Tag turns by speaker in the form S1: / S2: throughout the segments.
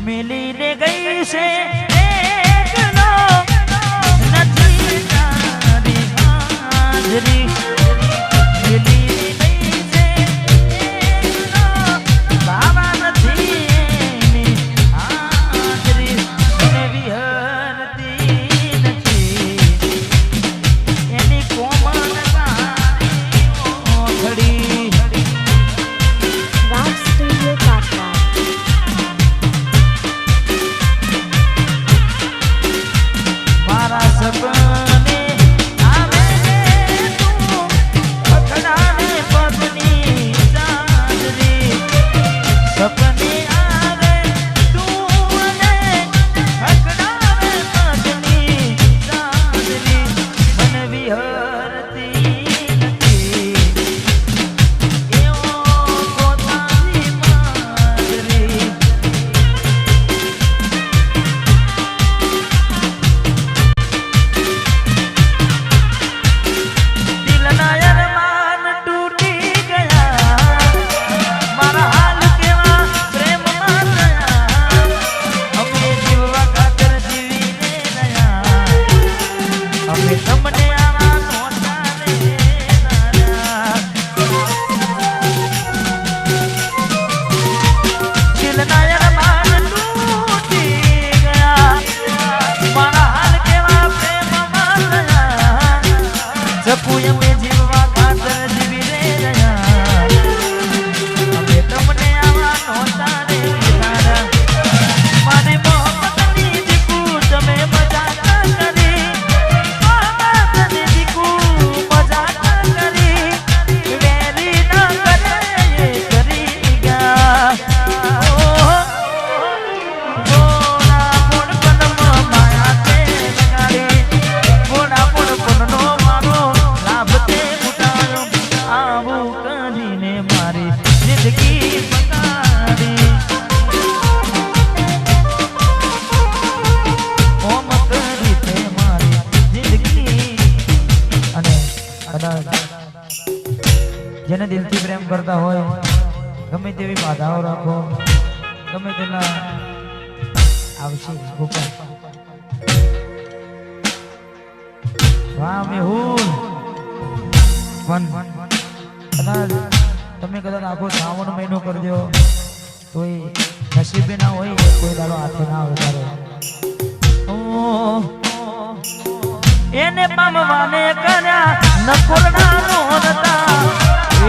S1: મિલીને ગઈ છે 可不要为情。દિલથી પ્રેમ કરતા હોય, ગમે તેવી બાધાઓ રાખો, ગમે તેના આવશે વાહ મેહુલ વન કદાચ તમે કદાચ આખો શ્રાવણ મહિનો કરજો તો એ નસીબે ના હોય કોઈ દાડો હાથે ના આવે તારે એને પામવાને કર્યા નકોરડા નોરતા. એ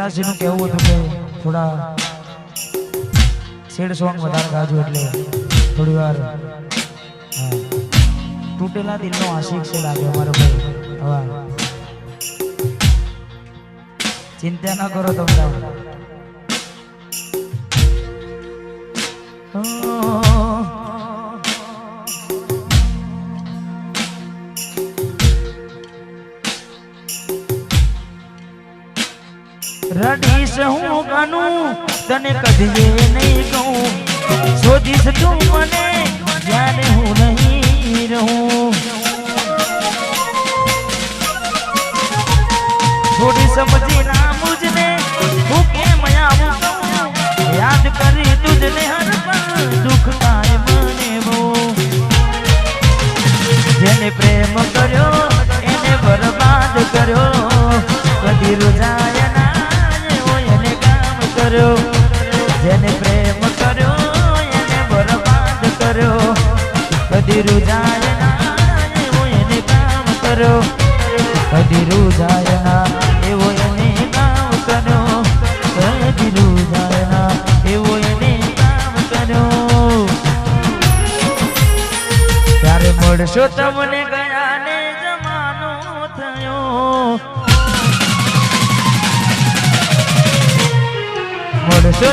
S1: સિદ્ધરાજજી નું કહેવું હતું કે થોડા સેડ સોંગ વધારે ગાજો એટલે થોડી વાર. તૂટેલા દિલનો આશિક છે લાગે અમારો ભાઈ. હવા ચિંતા ના કરો તમને हूँ गानू, तने कदिए नहीं गऊ सो जिस तू मने ज्ञान हूँ, नहीं रहूँ। थोड़ी समझी ना मुझने, भूखे मया याद करी तुझने हर दुख पाए मने वो जने प्रेम करो इन्हें बर्बाद करो કદી જાય ના એવો એને કામ કરો કદી જાય ના એવો એને કામ કરો કદી જાય એવો એને કામ કરો ત્યારે મળશો તમને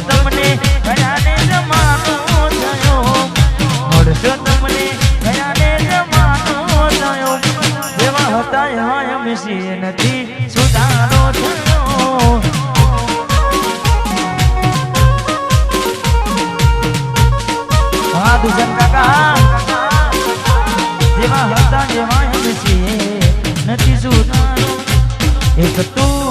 S1: તમને ગયા ને જમાનો થયો. મળશો તમને હતા એવા એમ છીએ નથી સુધારો એક તું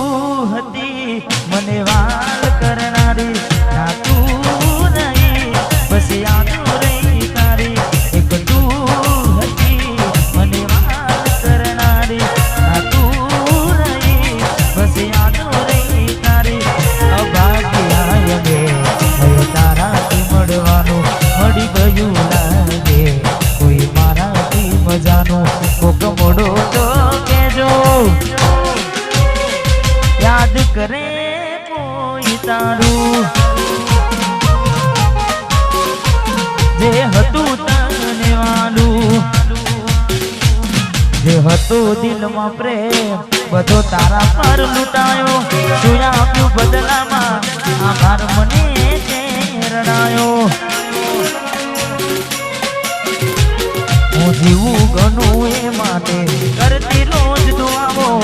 S1: પ્રેમ બધો તારા પર લૂંટાયો. શું આપ્યું બદલામાં? આભાર મને તે હું જીવું ઘણું એ માટે કરતી રોજ દુઆઓ.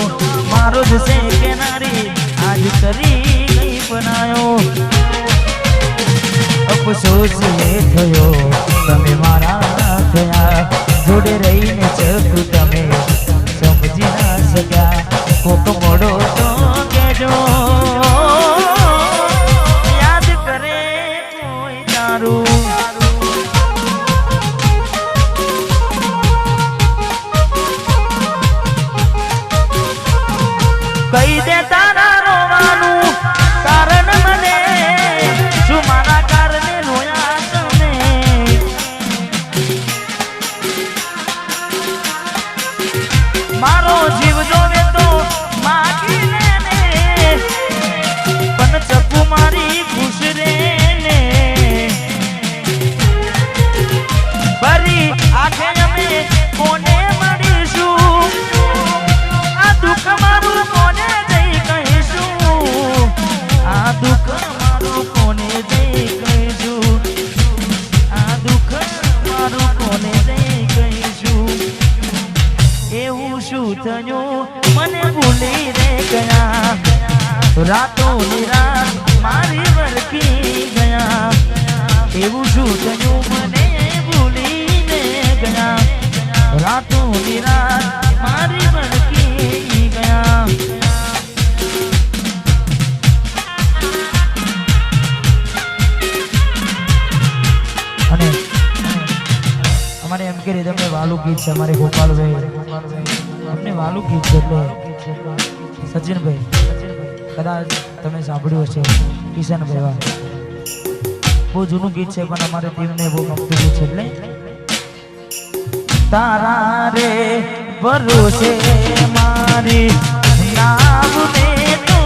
S1: મારો જ છે કેનારી, આજ કરી ગઈ બનાયો. અફસોસ એ થયો, તમે મારા થયા. જોડે રહીને ચકુ તમે. સમજી ના શક્યા. કોક મોડો તો કેજો કોને મળીશું? કોને જઈ કહીશું? આ દુઃખ મારું કોને જઈ કહીશું? આ દુઃખ મારું કોને જઈ કહીશું? એવું શું થયું? મને ભૂલી રે ગયા. રાતો રાત વાલું ગીત છે, અમારે ગોપાલભાઈ. અમને વાલું ગીત છે એટલે સચિનભાઈ કદાચ તમે સાંભળ્યું હશે. કિશનભાઈ, વાહ. બહુ જૂનું ગીત છે, પણ અમારે ટીમને બહુ ગમતું ગીત છે, એટલે. તારા રે ભરોસે મારી નામને તો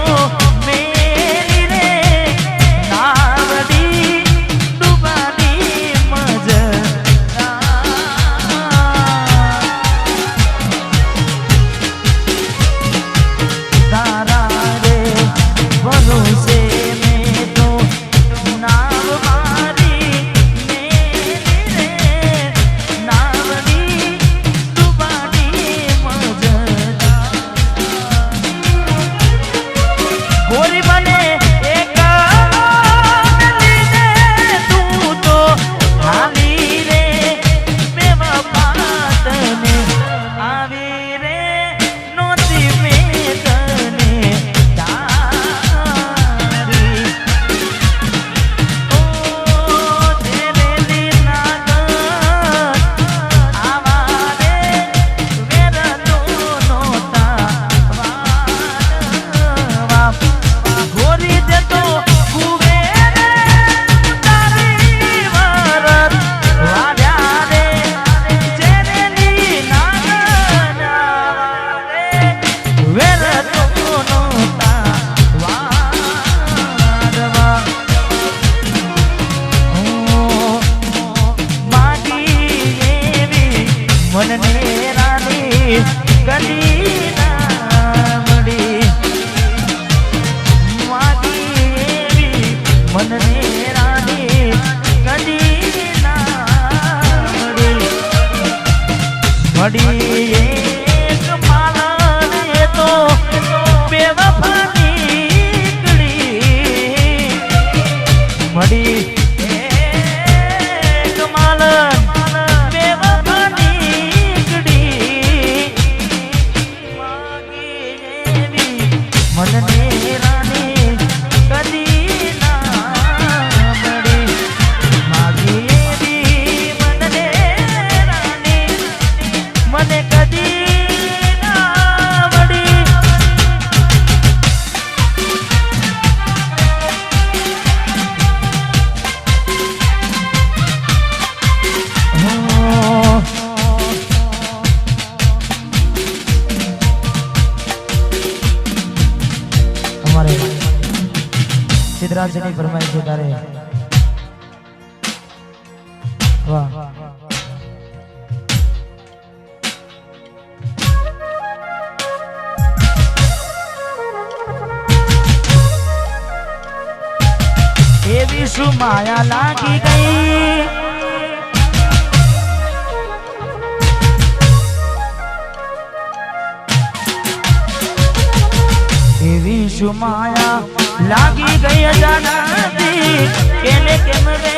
S1: એવી શું માયા લાગી ગઈ અજાનાથી કેને કેમ રે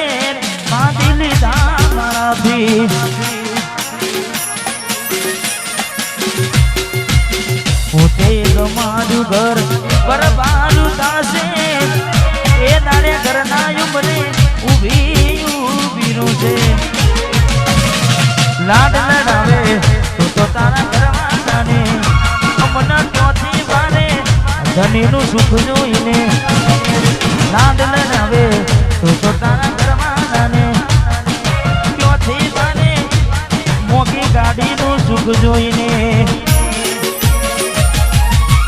S1: બાંધી લીધા મારાથી? પોતે મારું ઘર બરબારું થાશે એ દાડે ઘરના ઉમરે ઊભી ઊભી નું લાડ લડાવે તો તો તારા ઘરવાળાને અમના બારે ધનીનું સુખ જોઈને લાડ લડાવે, તો તો તારા ઘરવાળાને ચોથી બને? મોગી ગાડીનું સુખ જોઈને.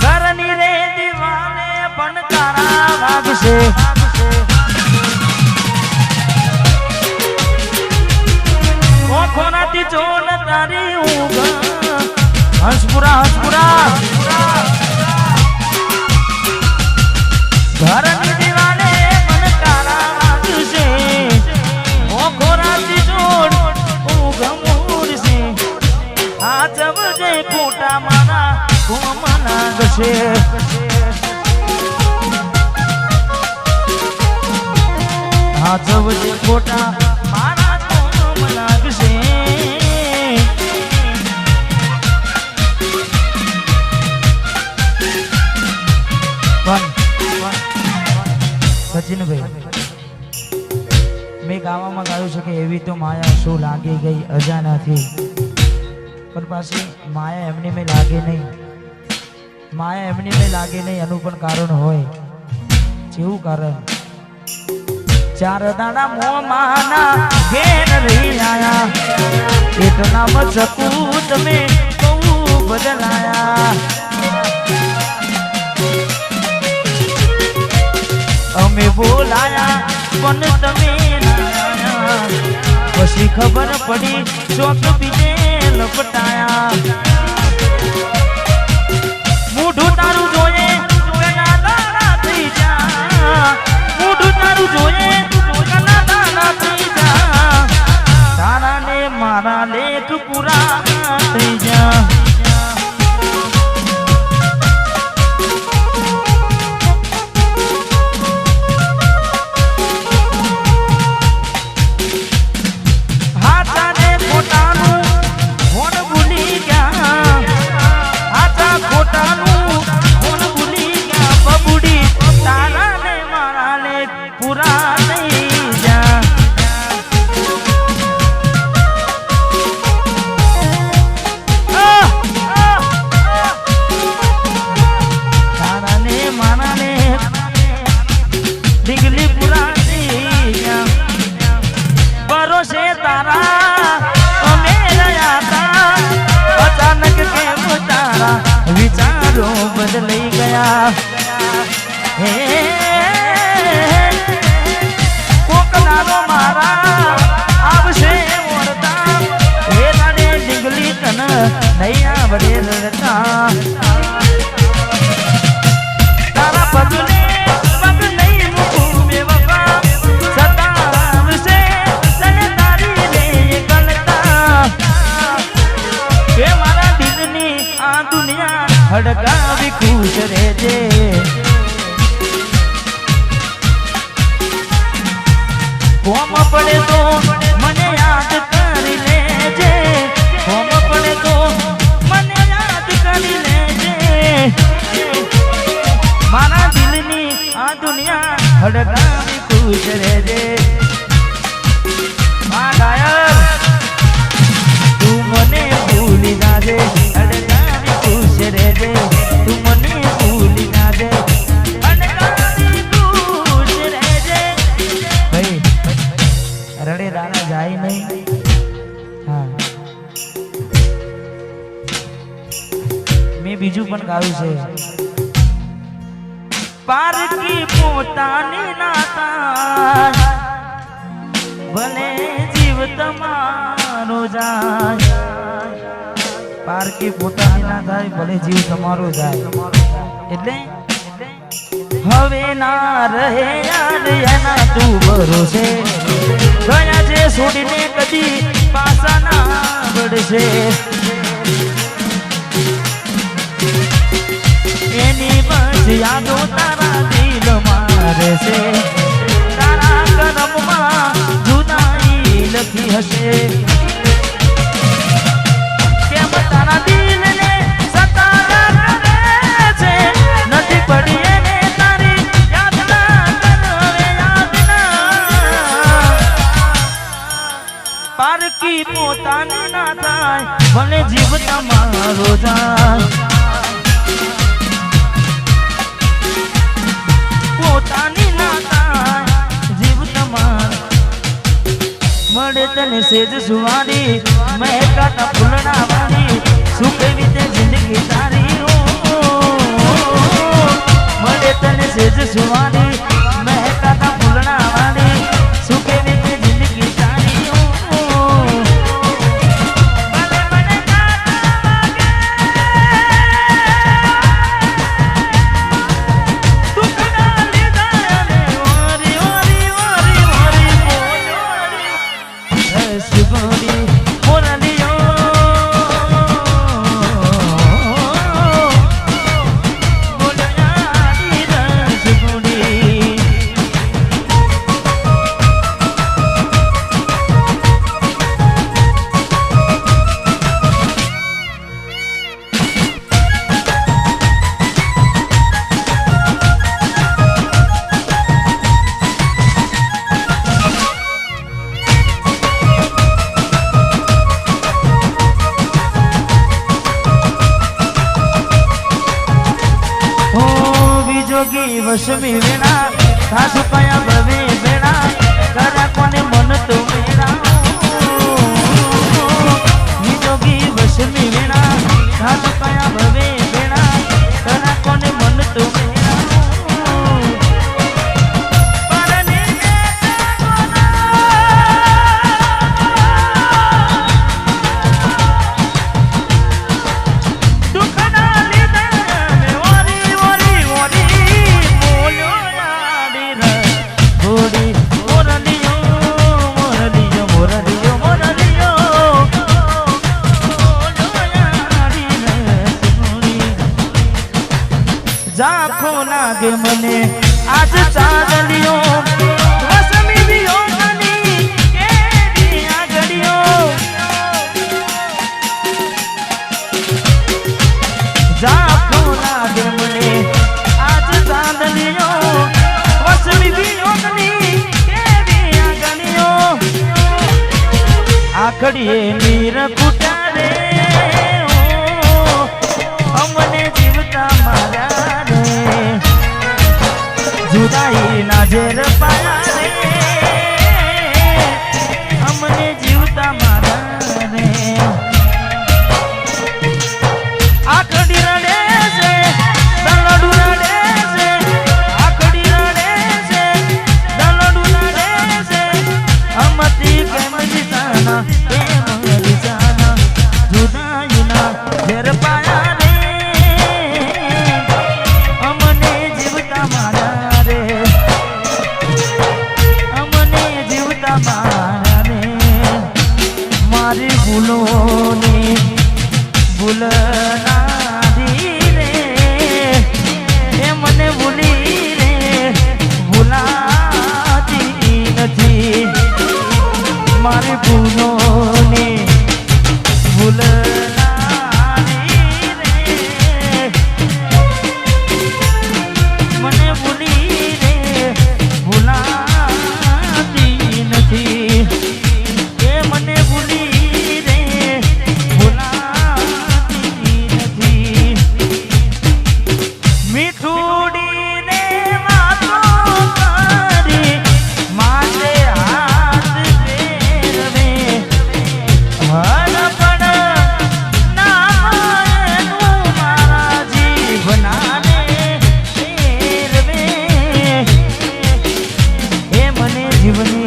S1: ઘરની રે દીવાને પણ તારા વાગશે. ઓખોનાથી જોન હંસપુરા હંસપુરા પણ વાગશે. ઓખોનાથી જોન ઊંઘ મૂડશે આ જવજે ખોટા મારા કોમ લાગશે આ જવજે ખોટા મારા લાગશે સચિનભાઈ મેં ગાવામાં ગાયું છે કે એવી તો માયા શું લાગી ગઈ અજાનાથી. પણ પાછી માયા એમની મેં લાગે નહીં. માયા એમની મેં લાગે નહીં, એનું પણ કારણ હોય. જેવું કારણ. ચાર દાડા મોમાના ઘેર રહી આયા. એટલા મચકું તમે બહુ બદલાયા. અમે બોલાયા, પણ તમે પછી ખબર પડી, ચોક બીજે લપટાયા. મોઢું તારું જોઈએ દાડા થઈ જા. મોઢું તારું જોઈએ, જોયેના દાડા થઈ જા. તારા ને મારા લેખ પૂરા વિચારો બદલાઈ ગયા. હે કોક દાડો મારા આવશે મોરતા. હે તન નહીં આવડે हड़क એટલે હવે ના રહે યાદ, એના તું ભરોસે. ગયા છે છોડીને કદી પાસા ના પડશે એની બસ યાદો તારા દિલમાં રહેશે. તારા કરમમાં જુદાઈ લખી હશે. કેમ તારા દિલને ભલે જીવતા મારો જાન. પોતાની નાતા જીવતા માર. મળે તને સેજ સુવારી મહેકાતા ફૂલના વાળી સુખે વિતે જિંદગી તારી? મળે તને સેજ સુવારી जीवन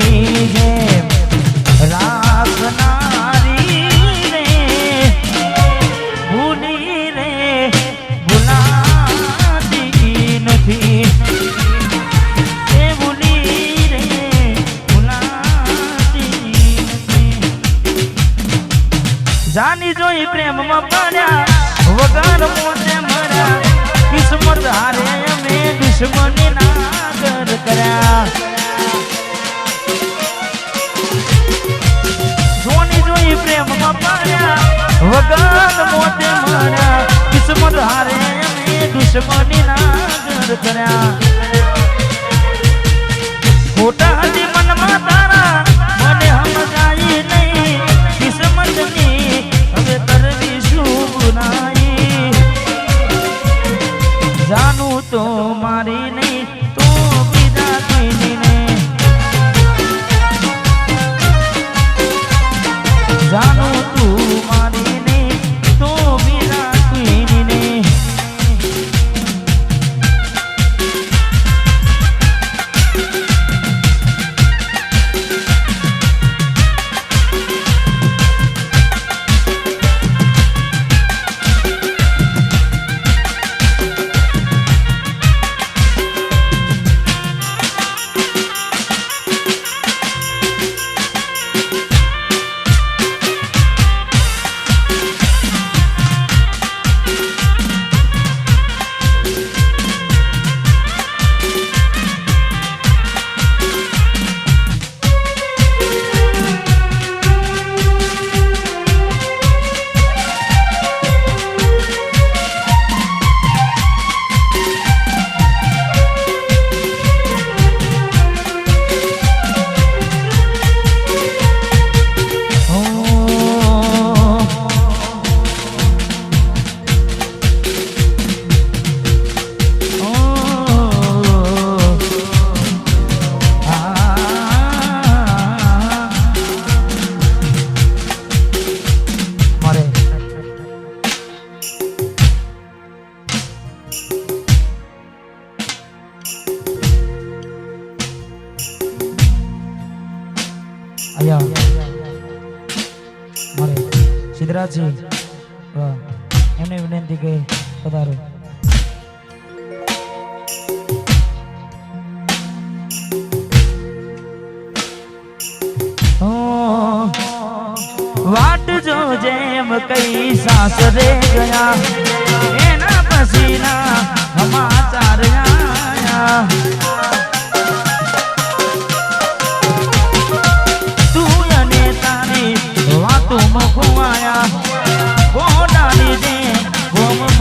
S1: અહીંયા એમને વિનંતી કે પધારો. વાટ જો જેમ કઈ સાસરે ગયા, એના પસીના સમાચાર આયા.